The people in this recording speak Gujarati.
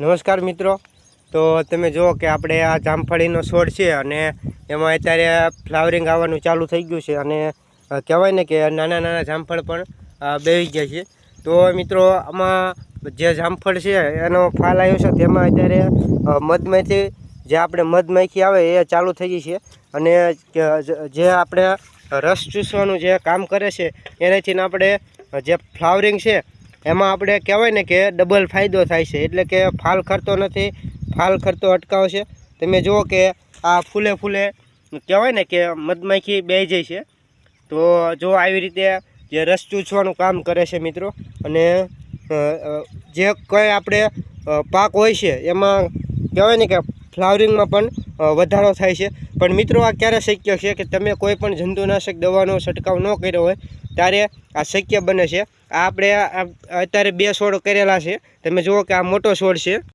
નમસ્કાર મિત્રો. તો તમે જુઓ કે આપણે આ જામફળીનો છોડ છે અને એમાં અત્યારે ફ્લાવરિંગ આવવાનું ચાલુ થઈ ગયું છે અને કહેવાય ને કે નાના નાના જામફળ પણ બેસી ગયા છે. તો મિત્રો, આમાં જે જામફળ છે એનો ફાલ આવ્યો છે, તેમાં અત્યારે મધમાખી જે આપણે મધમાખી આવે એ ચાલુ થઈ ગઈ છે. અને જે આપણે રસ ચૂસવાનું જે કામ કરે છે, એનાથી આપણે જે ફ્લાવરિંગ છે એમાં આપણે કહેવાય ને કે ડબલ ફાયદો થાય છે. એટલે કે ફાલ ખરતો નથી, ફાલ ખરતો અટકાવશે. તમે જુઓ કે આ ફૂલે ફૂલે કહેવાય ને કે મધમાખી બે જાય છે. તો જો આવી રીતે જે રસ ચૂસવાનું કામ કરે છે મિત્રો, અને જે કંઈ આપણે પાક હોય છે, એમાં કહેવાય ને કે ફ્લાવરિંગમાં પણ વધારો થાય છે. પણ મિત્રો, આ ક્યારે શક્ય છે કે તમે કોઈ પણ જંતુનાશક દવાનો છંટકાવ ન કર્યો હોય ત્યારે આ શક્ય બને છે. આ આપણે અત્યારે બે છોડ કરેલા છે. તમે જુઓ કે આ મોટો છોડ છે.